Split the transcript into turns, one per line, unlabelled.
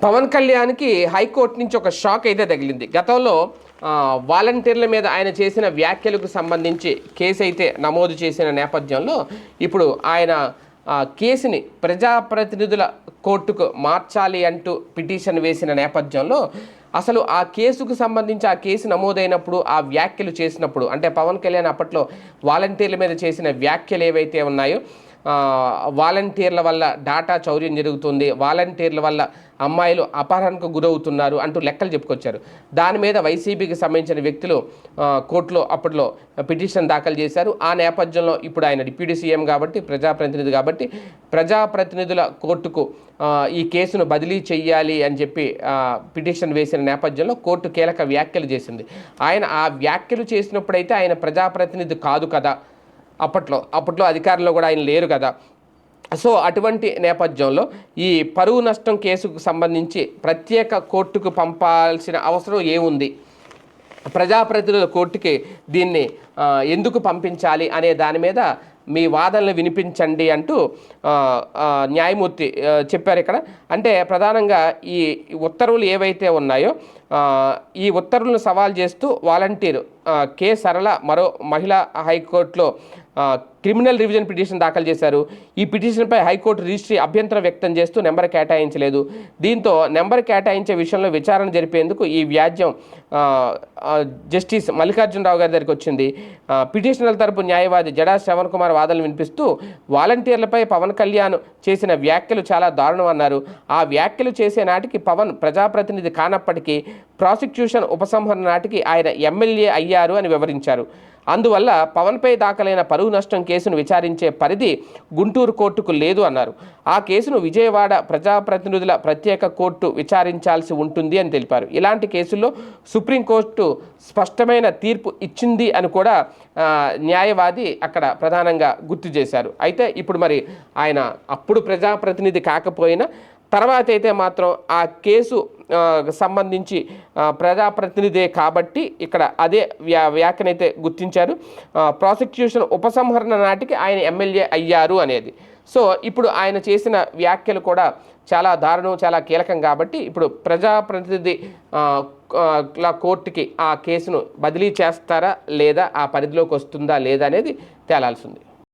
పవన్ కళ్యాణ్కి హైకోర్టు నుంచి ఒక షాక్ అయితే తగిలింది. గతంలో వాలంటీర్ల మీద ఆయన చేసిన వ్యాఖ్యలకు సంబంధించి కేసు అయితే నమోదు చేసిన నేపథ్యంలో ఇప్పుడు ఆయన ఆ, కేసుని ప్రజాప్రతినిధుల కోర్టుకు మార్చాలి అంటూ పిటిషన్ వేసిన నేపథ్యంలో అసలు ఆ కేసుకు సంబంధించి ఆ కేసు నమోదైనప్పుడు ఆ వ్యాఖ్యలు చేసినప్పుడు అంటే పవన్ కళ్యాణ్ అప్పట్లో వాలంటీర్ల మీద చేసిన వ్యాఖ్యలు ఏవైతే ఉన్నాయో వాలంటీర్ల వల్ల డాటా చౌర్యం జరుగుతుంది. వాలంటీర్ల వల్ల అమ్మాయిలు అపహరణకు గురవుతున్నారు అంటూ లెక్కలు చెప్పుకొచ్చారు. దాని మీద వైసీపీకి సంబంధించిన వ్యక్తులు కోర్టులో అప్పట్లో పిటిషన్ దాఖలు చేశారు. ఆ నేపథ్యంలో ఇప్పుడు ఆయన డిప్యూటీ సీఎం కాబట్టి ప్రజాప్రతినిధి కాబట్టి ప్రజాప్రతినిధుల కోర్టుకు ఈ కేసును బదిలీ చేయాలి అని చెప్పి పిటిషన్ వేసిన నేపథ్యంలో కోర్టు కీలక వ్యాఖ్యలు చేసింది. ఆయన ఆ వ్యాఖ్యలు చేసినప్పుడైతే ఆయన ప్రజాప్రతినిధి కాదు కదా. అప్పట్లో అప్పట్లో అధికారంలో కూడా ఆయన లేరు కదా. సో అటువంటి నేపథ్యంలో ఈ పరువు నష్టం కేసుకు సంబంధించి ప్రత్యేక కోర్టుకు పంపాల్సిన అవసరం ఏముంది? ప్రజాప్రతినిధుల కోర్టుకి దీన్ని ఎందుకు పంపించాలి అనే దాని మీద మీ వాదనలు వినిపించండి అంటూ న్యాయమూర్తి చెప్పారు ఇక్కడ. అంటే ప్రధానంగా ఈ ఉత్తర్వులు ఏవైతే ఉన్నాయో ఈ ఉత్తర్వులను సవాల్ చేస్తూ వాలంటీర్ కె. సరళ మరో మహిళా హైకోర్టులో క్రిమినల్ రివిజన్ పిటిషన్ దాఖలు చేశారు. ఈ పిటిషన్పై హైకోర్టు రిజిస్ట్రీ అభ్యంతరం వ్యక్తం చేస్తూ నెంబర్ కేటాయించలేదు. దీంతో నెంబర్ కేటాయించే విషయంలో విచారణ జరిపేందుకు ఈ వ్యాజ్యం జస్టిస్ మల్లికార్జునరావు గారి దగ్గరికి వచ్చింది. ఆ, పిటిషనర్ల తరపు న్యాయవాది జడా శ్రవణ్ కుమార్ వాదనలు వినిపిస్తూ వాలంటీర్లపై పవన్ కళ్యాణ్ చేసిన వ్యాఖ్యలు చాలా దారుణం అన్నారు. ఆ వ్యాఖ్యలు చేసే నాటికి పవన్ ప్రజాప్రతినిధి కానప్పటికీ ప్రాసిక్యూషన్ ఉపసంహరణ నాటికి ఆయన ఎమ్మెల్యే అయ్యారు. అని వివరించారు. అందువల్ల పవన్పై దాఖలైన పరువు నష్టం కేసును విచారించే పరిధి గుంటూరు కోర్టుకు లేదు అన్నారు. ఆ కేసును విజయవాడ ప్రజాప్రతినిధుల ప్రత్యేక కోర్టు విచారించాల్సి ఉంటుంది అని తెలిపారు. ఇలాంటి కేసుల్లో సుప్రీంకోర్టు స్పష్టమైన తీర్పు ఇచ్చింది అని కూడా న్యాయవాది అక్కడ ప్రధానంగా గుర్తు చేశారు. అయితే ఇప్పుడు మరి ఆయన అప్పుడు ప్రజాప్రతినిధి కాకపోయినా తర్వాత అయితే మాత్రం ఆ కేసు సంబంధించి ప్రజాప్రతినిధే కాబట్టి ఇక్కడ అదే వ్యా వ్యాఖ్యనైతే గుర్తించారు. ప్రాసిక్యూషన్ ఉపసంహరణ నాటికి ఆయన ఎమ్మెల్యే అయ్యారు అనేది. సో ఇప్పుడు ఆయన చేసిన వ్యాఖ్యలు కూడా చాలా దారుణం చాలా కీలకం కాబట్టి ఇప్పుడు ప్రజాప్రతినిధి లా కోర్టుకి ఆ కేసును బదిలీ చేస్తారా లేదా ఆ పరిధిలోకి వస్తుందా లేదా అనేది తేలాల్సింది.